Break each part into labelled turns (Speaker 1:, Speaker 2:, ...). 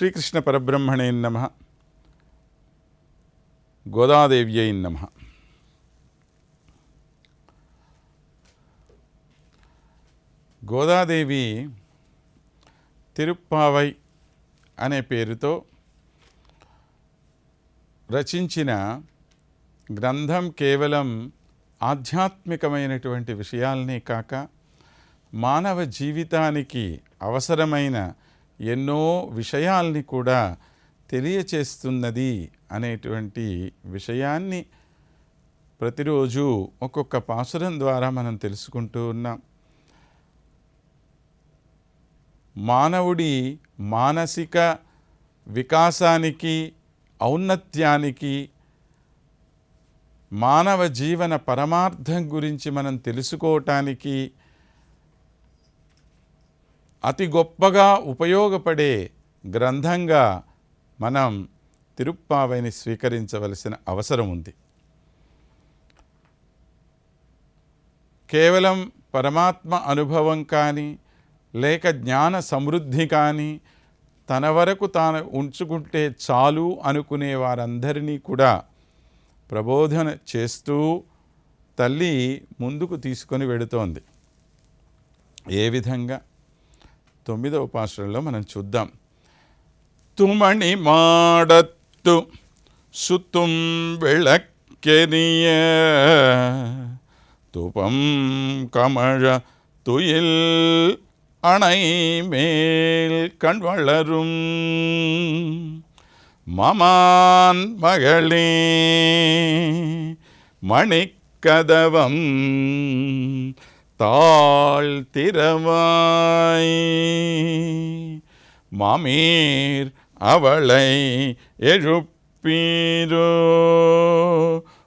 Speaker 1: శ్రీకృష్ణ పరబ్రహ్మణే నమ. గోదాదేవ్యై నమ. గోదాదేవి తిరుప్పావై అనే పేరుతో రచించిన గ్రంథం కేవలం ఆధ్యాత్మికమైనటువంటి విషయాలనే కాక మానవ జీవితానికి అవసరమైన ఎన్నో విషయాల్ని కూడా తెలియచేస్తున్నది అనేటువంటి విషయాన్ని ప్రతిరోజు ఒక్కొక్క పాసురం ద్వారా మనం తెలుసుకుంటూ ఉన్నాం. మానవుడి మానసిక వికాసానికి ఔన్నత్యానికి మానవ జీవన పరమార్థం గురించి మనం తెలుసుకోవటానికి అతి గొప్పగా ఉపయోగపడే గ్రంథంగా మనం తిరుప్పావైని స్వీకరించవలసిన అవసరం ఉంది. కేవలం పరమాత్మ అనుభవం కానీ లేక జ్ఞాన సమృద్ధి కానీ తన వరకు తాను ఉంచుకుంటే చాలు అనుకునే వారందరినీ కూడా ప్రబోధన చేస్తూ తల్లి ముందుకు తీసుకొని వెడుతోంది. ఏ విధంగా? తొమ్మిదవ పాశ్రంలో మనం చూద్దాం తుమణి మాడత్తు సుతుం విళక్కెరియ துபம் கமழ துயில் அணை மேல் கண் வளரும். மமான் மகளே மணிக்கதவம் தாழ் திறவாய். மாமீர் அவளை எழுப்பீரோ?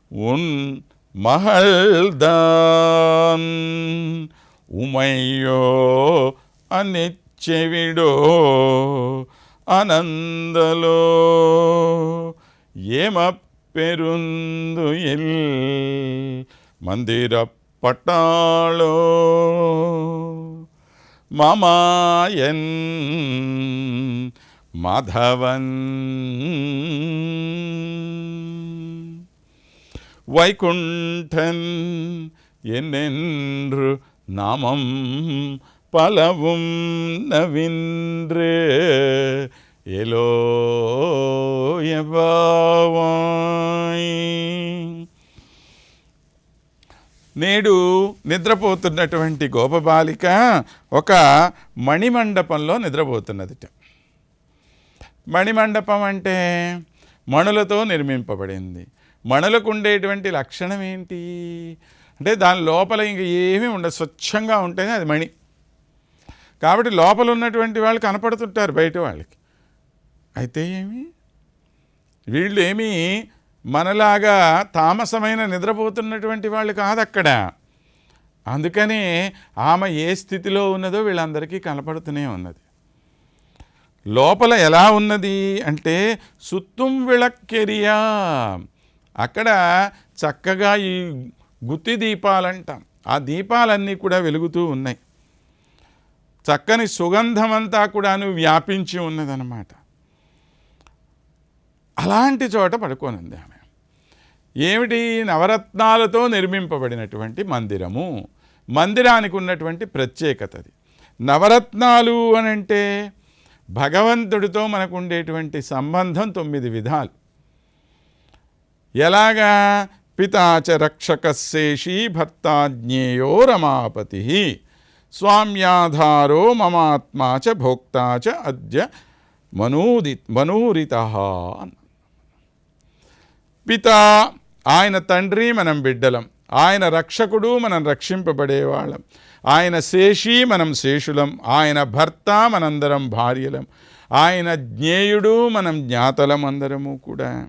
Speaker 1: உன் மகள்தான் உமையோ? அனிச்செவிடோ? அனந்தலோ? ஏமப்பெருந்துயில் மந்திரப்பட்டாளோ? மமாயன் மாதவன். வைகுண்டன் என்னென்று நாமம் பலவும் நவின்று எலோ எவாவாய் నేడు నిద్రపోతున్నటువంటి గోపబాలిక ఒక మణిమండపంలో నిద్రపోతున్నదిట. మణిమండపం అంటే మణులతో నిర్మింపబడింది. మణులకు ఉండేటువంటి లక్షణం ఏంటి? అంటే దాని లోపల ఇంక ఏమీ ఉండదు స్వచ్ఛంగా ఉంటేనే అది మణి. కాబట్టి లోపల ఉన్నటువంటి వాళ్ళు కనపడుతుంటారు బయట వాళ్ళకి. అయితే ఏమి? వీళ్ళు ఏమీ మనలాగా తామసమైన నిద్రపోతున్నటువంటి వాళ్ళు కాదు అక్కడ అందుకని ఆమె ఏ స్థితిలో ఉన్నదో వీళ్ళందరికీ కనపడుతూనే ఉన్నది. లోపల ఎలా ఉన్నది అంటే సుత్తుం విళక్కెరియా. అక్కడ చక్కగా ఈ గుత్తి దీపాలంటాం. ఆ దీపాలన్నీ కూడా వెలుగుతూ ఉన్నాయి. చక్కని సుగంధమంతా కూడాను వ్యాపించి ఉన్నదనమాట అలాంటి చోట పడుకోనుంది ఆమె. ఏమిటి? నవరత్నాలతో నిర్మింపబడినటువంటి మందిరము. మందిరానికి ఉన్నటువంటి ప్రత్యేకత అది నవరత్నాలు అని అంటే భగవంతుడితో మనకు ఉండేటువంటి సంబంధం తొమ్మిది విధాలు. ఎలాగా? పితాచ రక్షక శేషీ భర్తాజ్ఞేయో రమాపతి. స్వామ్యాధారో మమాత్మా చ భోక్తా చ అద్య మనూది మనూరిత పిత ఆయన తండ్రి మనం బిడ్డలం. ఆయన రక్షకుడు మనం రక్షింపబడేవాళ్ళం. ఆయన శేషి మనం శేషులం. ఆయన భర్త మనందరం భార్యలం. ఆయన జ్ఞేయుడు మనం జ్ఞాతలం అందరము కూడా.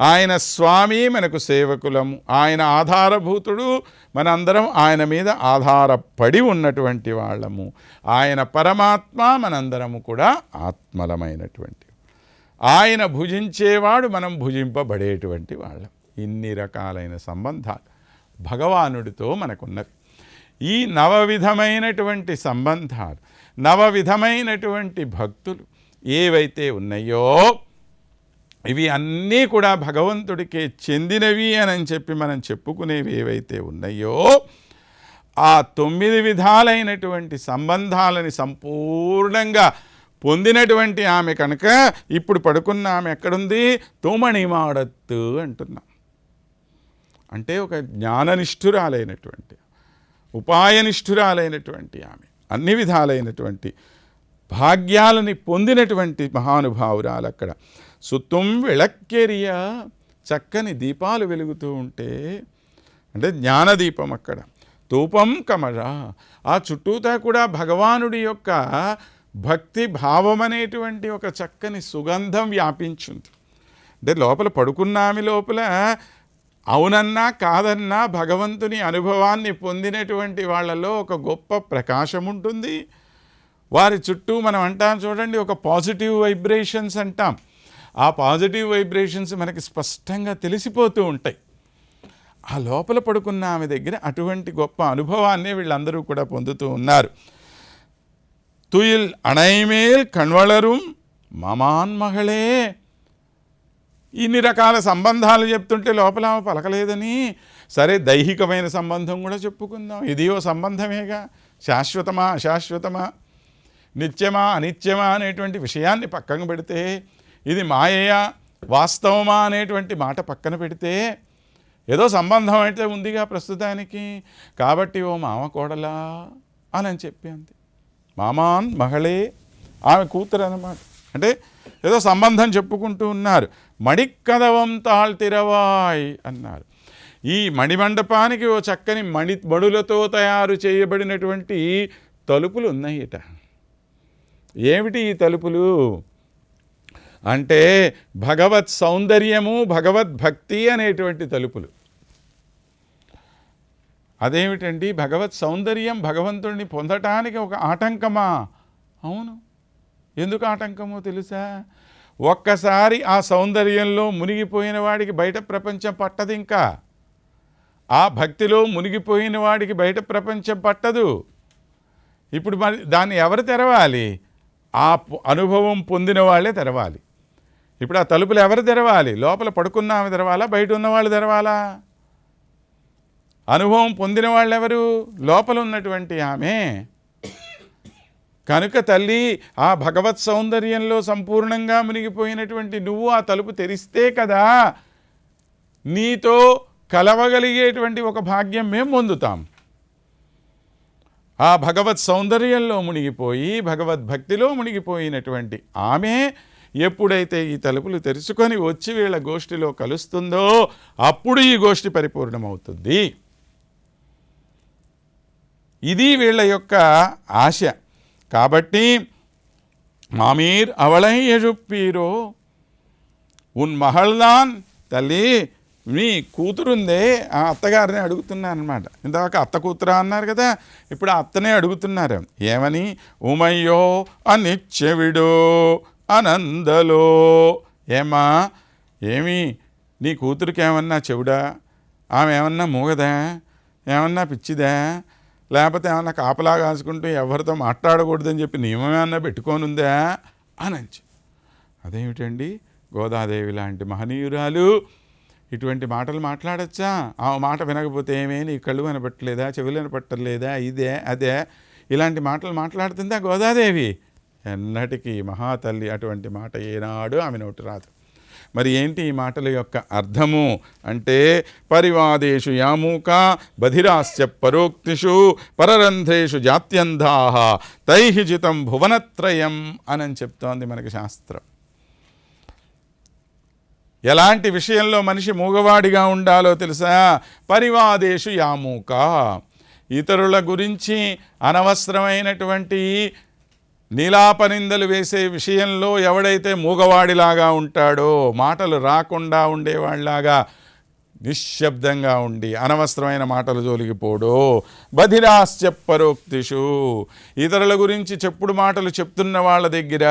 Speaker 1: ఆయన స్వామి మనకు సేవకులము ఆయన ఆధారభూతుడు మనందరం ఆయన మీద ఆధారపడి ఉన్నటువంటి వాళ్ళము. ఆయన పరమాత్మ మనందరము కూడా ఆత్మలమైనటువంటి ఆయన భుజించేవాడు మనం భుజింపబడేటువంటి వాళ్ళం. ఇన్ని రకాలైన సంబంధాలు భగవానుడితో మనకున్నవి. ఈ నవవిధమైనటువంటి సంబంధాలు నవవిధమైనటువంటి భక్తులు ఏవైతే ఉన్నాయో ఇవి అన్నీ కూడా భగవంతుడికే చెందినవి అని చెప్పి మనం చెప్పుకునేవి ఏవైతే ఉన్నాయో ఆ తొమ్మిది విధాలైనటువంటి సంబంధాలని సంపూర్ణంగా పొందినటువంటి ఆమె కనుక ఇప్పుడు పడుకున్న ఆమె ఎక్కడుంది? తోమణిమాడత్తు అంటున్నాం. అంటే ఒక జ్ఞాననిష్ఠురాలైనటువంటి ఉపాయనిష్ఠురాలైనటువంటి ఆమె అన్ని విధాలైనటువంటి భాగ్యాలని పొందినటువంటి మహానుభావురాలు అక్కడ. సుత్తుం విళక్కెరియా చక్కని దీపాలు వెలుగుతూ ఉంటే అంటే జ్ఞానదీపం అక్కడ. తూపం కమర ఆ చుట్టూతా కూడా భగవానుడి యొక్క భక్తి భావం అనేటువంటి ఒక చక్కని సుగంధం వ్యాపించింది. అంటే లోపల పడుకున్న ఆమె లోపల అవునన్నా కాదన్నా భగవంతుని అనుభవాన్ని పొందినటువంటి వాళ్ళలో ఒక గొప్ప ప్రకాశం ఉంటుంది. వారి చుట్టూ మనం అంటాం చూడండి ఒక పాజిటివ్ వైబ్రేషన్స్ అంటాం. ఆ పాజిటివ్ వైబ్రేషన్స్ మనకి స్పష్టంగా తెలిసిపోతూ ఉంటాయి. ఆ లోపల పడుకున్న ఆమె దగ్గర అటువంటి గొప్ప అనుభవాన్ని వీళ్ళందరూ కూడా పొందుతూ ఉన్నారు. துயில் అణైమేల్ కణ్వళరుం మమాన్ మహళే ఇన్ని రకాల సంబంధాలు చెప్తుంటే లోపల పలకలేదని సరే దైహికమైన సంబంధం కూడా చెప్పుకుందాం ఇది ఓ సంబంధమేగా శాశ్వతమా అశాశ్వతమా నిత్యమా అనిత్యమా అనేటువంటి విషయాన్ని పక్కన పెడితే ఇది మాయయా వాస్తవమా అనేటువంటి మాట పక్కన పెడితే ఏదో సంబంధం అయితే ఉందిగా ప్రస్తుతానికి కాబట్టి ఓ మామ కోడలా అని చెప్పి అంతే మామాన్ మహళే ఆమె కూతురు అన్నమాట. అంటే ఏదో సంబంధం చెప్పుకుంటూ ఉన్నారు. మణిక్కదవం తాళ్తిరవాయ్ అన్నారు. ఈ మణిమండపానికి ఓ చక్కని మణి మణులతో తయారు చేయబడినటువంటి తలుపులు ఉన్నాయిట. ఏమిటి ఈ తలుపులు? అంటే భగవత్ సౌందర్యము భగవద్భక్తి అనేటువంటి తలుపులు. అదేమిటండి? భగవత్ సౌందర్యం భగవంతుడిని పొందటానికి ఒక ఆటంకమా? అవును. ఎందుకు ఆటంకమో తెలుసా? ఒక్కసారి ఆ సౌందర్యంలో మునిగిపోయిన వాడికి బయట ప్రపంచం పట్టదు ఇంకా. ఆ భక్తిలో మునిగిపోయిన వాడికి బయట ప్రపంచం పట్టదు. ఇప్పుడు మరి దాన్ని ఎవరు తెరవాలి? ఆ అనుభవం పొందిన వాళ్ళే తెరవాలి. ఇప్పుడు ఆ తలుపులు ఎవరు తెరవాలి? లోపల పడుకున్న ఆమె తెరవాలా? బయట ఉన్న వాళ్ళు తెరవాలా? అనుభవం పొందిన వాళ్ళెవరు? లోపల ఉన్నటువంటి ఆమె. కనుక తల్లి ఆ భగవత్ సౌందర్యంలో సంపూర్ణంగా మునిగిపోయినటువంటి నువ్వు ఆ తలుపు తెరిస్తే కదా నీతో కలవగలిగేటువంటి ఒక భాగ్యం మేము పొందుతాం. ఆ భగవత్ సౌందర్యంలో మునిగిపోయి భగవద్భక్తిలో మునిగిపోయినటువంటి ఆమె ఎప్పుడైతే ఈ తలుపులు తెరుచుకొని వచ్చి వీళ్ళ గోష్ఠిలో కలుస్తుందో అప్పుడు ఈ గోష్ఠి పరిపూర్ణమవుతుంది. ఇది వీళ్ళ యొక్క ఆశ. కాబట్టి మామీర్ అవళై ఎഴുప్పీరో ఉన్ మహల్దాన్ తల్లి మీ కూతురుందే. ఆ అత్తగారిని అడుగుతున్నాను అనమాట ఇంతవరకు అత్త కూతురా అన్నారు కదా ఇప్పుడు అత్తనే అడుగుతున్నారు. ఏమని? ఉమయ్యో అనిచ్చెవిడో అనందలో. ఏమా ఏమి? నీ కూతురికి ఏమన్నా చెవుడా? ఆమె ఏమన్నా మూగదా? ఏమన్నా పిచ్చిదా? లేకపోతే ఏమన్నా కాపలా కాసుకుంటూ ఎవరితో మాట్లాడకూడదని చెప్పి నియమం ఏమన్నా పెట్టుకోనుందా అని అంచు. అదేమిటండి? గోదాదేవి లాంటి మహనీయురాలు ఇటువంటి మాటలు మాట్లాడచ్చా? ఆ మాట వినకపోతే ఏమే? నీ కళ్ళు వినపట్టలేదా? చెవులు వినపట్టలేదా? ఇదే అదే. ఇలాంటి మాటలు మాట్లాడుతుందా గోదాదేవి? ఎన్నటికీ మహాతల్లి అటువంటి మాట ఏనాడు ఆమె నోటి రాదు. మరి ఏంటి ఈ మాటల యొక్క అర్థము? అంటే పరివాదేషు యామూక బధిరాశ్చ పరోక్తిషు పరరంధ్రేషు జాత్యంధా తైహిజితం భువనత్రయం అని చెప్తోంది మనకి శాస్త్రం. ఎలాంటి విషయంలో మనిషి మూగవాడిగా ఉండాలో తెలుసా? పరివాదేషు యామూక. ఇతరుల గురించి అనవసరమైనటువంటి నీలాపనిందలు వేసే విషయంలో ఎవడైతే మూగవాడిలాగా ఉంటాడో మాటలు రాకుండా ఉండేవాడిలాగా నిశ్శబ్దంగా ఉండి అనవసరమైన మాటలు జోలిగిపోడు బధిరాశ్చెప్పరోక్తిషు ఇతరుల గురించి చెప్పుడు మాటలు చెప్తున్న వాళ్ళ దగ్గర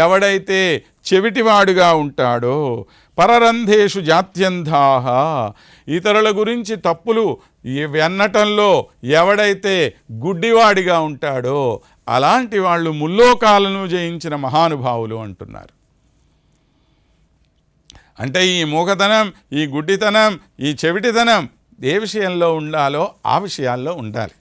Speaker 1: ఎవడైతే చెవిటివాడుగా ఉంటాడో పరరంధేషు జాత్యంధాహ. ఇతరుల గురించి తప్పులు ఈ వెన్నటంలో ఎవడైతే గుడ్డివాడిగా ఉంటాడో అలాంటి వాళ్ళు ముల్లోకాలను జయించిన మహానుభావులు అంటున్నారు. అంటే ఈ మూగతనం ఈ గుడ్డితనం ఈ చెవిటితనం ఏ విషయంలో ఉండాలో ఆ విషయాల్లో ఉండాలి.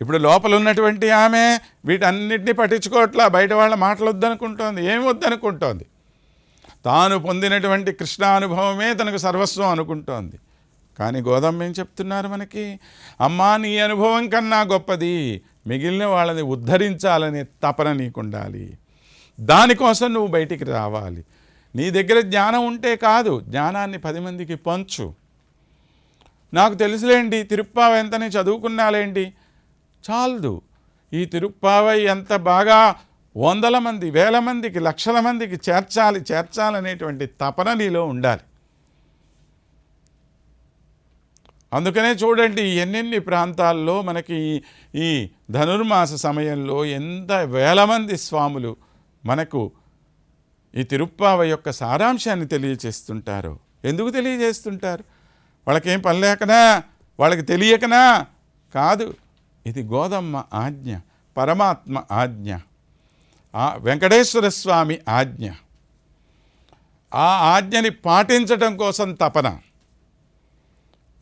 Speaker 1: ఇప్పుడు లోపల ఉన్నటువంటి ఆమె వీటన్నిటిని పట్టించుకోవట్లా బయట వాళ్ళ మాటలు వద్దనుకుంటోంది ఏమి వద్దనుకుంటోంది తాను పొందినటువంటి కృష్ణానుభవమే తనకు సర్వస్వం అనుకుంటోంది. కానీ గోదమ్మ ఏం చెప్తున్నారు మనకి? అమ్మా నీ అనుభవం కన్నా గొప్పది. మిగిలిన వాళ్ళని ఉద్ధరించాలనే తపన నీకుండాలి. దానికోసం నువ్వు బయటికి రావాలి. నీ దగ్గర జ్ఞానం ఉంటే కాదు జ్ఞానాన్ని పది మందికి పంచు. నాకు తెలుసులేండి తిరుప్పావ ఎంతనే చదువుకున్నాలేండి చాలదు. ఈ తిరుప్పావై ఎంత బాగా వందల మంది వేల మందికి లక్షల మందికి చేర్చాలి చేర్చాలనేటువంటి తపన నీలో ఉండాలి. అందుకనే చూడండి ఎన్నెన్ని ప్రాంతాల్లో మనకి ఈ- ధనుర్మాస సమయంలో ఎంత వేల మంది స్వాములు మనకు ఈ తిరుప్పావ యొక్క సారాంశాన్ని తెలియచేస్తుంటారు. ఎందుకు తెలియజేస్తుంటారు? వాళ్ళకేం పని లేకనా? వాళ్ళకి తెలియకనా? కాదు ఇది గోదమ్మ ఆజ్ఞ పరమాత్మ ఆజ్ఞ ఆ వెంకటేశ్వర స్వామి ఆజ్ఞ. ఆ ఆజ్ఞని పాటించటం కోసం తపన.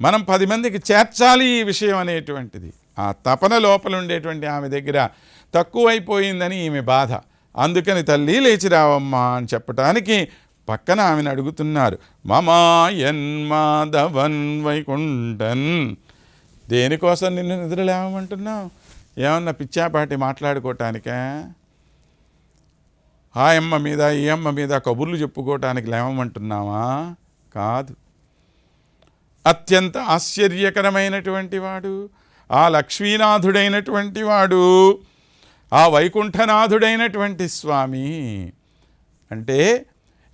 Speaker 1: మనం పది మందికి చేర్చాలి ఈ విషయం అనేటువంటిది. ఆ తపన లోపల ఉండేటువంటి ఆమె దగ్గర తక్కువైపోయిందని ఈమె బాధ. అందుకని తల్లి లేచి రావమ్మా అని చెప్పటానికి పక్కన ఆమెను అడుగుతున్నారు. మమాయన్మాధవన్ వైకుంఠన్ దేనికోసం నిన్ను నిద్రలేవమంటున్నావు ఏమన్నా పిచ్చాపాటి మాట్లాడుకోవటానికే ఆ అమ్మ మీద ఈ అమ్మ మీద కబుర్లు చెప్పుకోవటానికి లేవమంటున్నావా? కాదు. అత్యంత ఆశ్చర్యకరమైనటువంటి వాడు ఆ లక్ష్మీనాథుడైనటువంటి వాడు ఆ వైకుంఠనాథుడైనటువంటి స్వామి. అంటే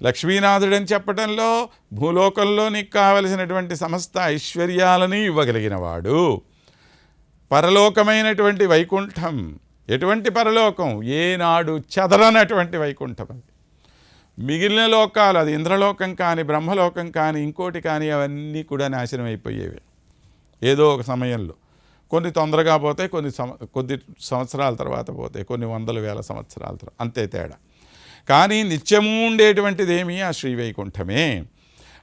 Speaker 1: లక్ష్మీనాథుడని చెప్పడంలో భూలోకంలో నీకు కావలసినటువంటి సమస్త ఐశ్వర్యాలని ఇవ్వగలిగిన వాడు. పరలోకమైనటువంటి వైకుంఠం. ఎటువంటి పరలోకం? ఏనాడు చెదరనటువంటి వైకుంఠం అది. మిగిలిన లోకాలు అది ఇంద్రలోకం కానీ బ్రహ్మలోకం కానీ ఇంకోటి కానీ అవన్నీ కూడా నాశనం అయిపోయేవి. ఏదో ఒక సమయంలో. కొన్ని తొందరగా పోతాయి కొన్ని సంవ కొద్ది సంవత్సరాల తర్వాత పోతాయి కొన్ని వందల వేల సంవత్సరాల తర్వాత అంతే తేడా. కానీ నిత్యము ఉండేటువంటిది ఆ శ్రీవైకుంఠమే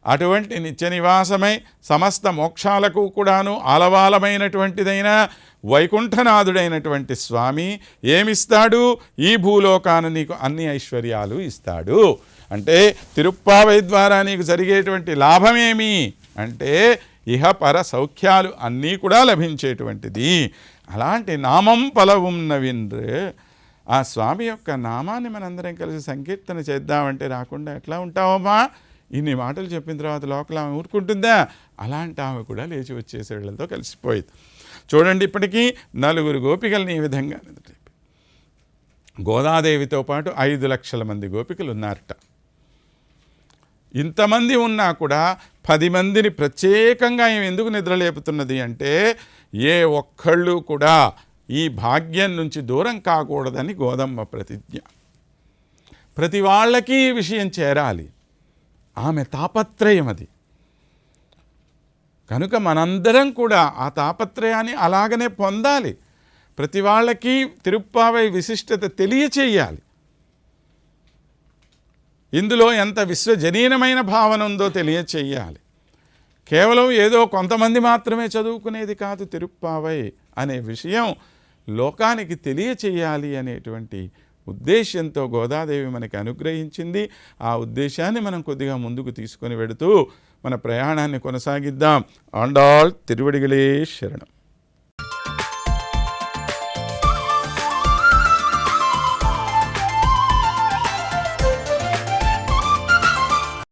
Speaker 1: అటువంటి నిత్య నివాసమై సమస్త మోక్షాలకు కూడాను ఆలవాలమైనటువంటిదైన వైకుంఠనాథుడైనటువంటి స్వామి ఏమిస్తాడు? ఈ భూలోకాన నీకు అన్ని ఐశ్వర్యాలు ఇస్తాడు. అంటే తిరుప్పావై ద్వారా నీకు జరిగేటువంటి లాభమేమి? అంటే ఇహ పర సౌఖ్యాలు అన్నీ కూడా లభించేటువంటిది. అలాంటి నామం పలవున్నవింద్ర ఆ స్వామి యొక్క నామాన్ని మనందరం కలిసి సంకీర్తన చేద్దామంటే రాకుండా ఎట్లా ఉంటావమ్మా? ఇన్ని మాటలు చెప్పిన తర్వాత లోపల ఆమె ఊరుకుంటుందా? అలాంటి ఆమె కూడా లేచి వచ్చేసే కలిసిపోయేది. చూడండి ఇప్పటికీ నలుగురు గోపికల్ని ఈ విధంగా గోదాదేవితో పాటు ఐదు లక్షల మంది గోపికలు ఉన్నారట ఇంతమంది ఉన్నా కూడా పది మందిని ప్రత్యేకంగా ఆమె ఎందుకు నిద్రలేపుతున్నది అంటే ఏ ఒక్కళ్ళు కూడా ఈ భాగ్యం నుంచి దూరం కాకూడదని గోదమ్మ ప్రతిజ్ఞ. ప్రతి వాళ్ళకి ఈ విషయం చేరాలి. ఆమె తాపత్రయం అది కనుక మనందరం కూడా ఆ తాపత్రయాన్ని అలాగనే పొందాలి. ప్రతి వాళ్ళకి తిరుప్పావై విశిష్టత తెలియచేయాలి. ఇందులో ఎంత విశ్వజనీనమైన భావన ఉందో తెలియచేయాలి. కేవలం ఏదో కొంతమంది మాత్రమే చదువుకునేది కాదు తిరుప్పావై అనే విషయం లోకానికి తెలియచేయాలి అనేటువంటి ఉద్దేశ్యంతో గోదాదేవి మనకి అనుగ్రహించింది. ఆ ఉద్దేశాన్ని మనం కొద్దిగా ముందుకు తీసుకొని వెడుతూ మన ప్రయాణాన్ని కొనసాగిద్దాం. ఆండాల్ తిరువడిగలే శరణం.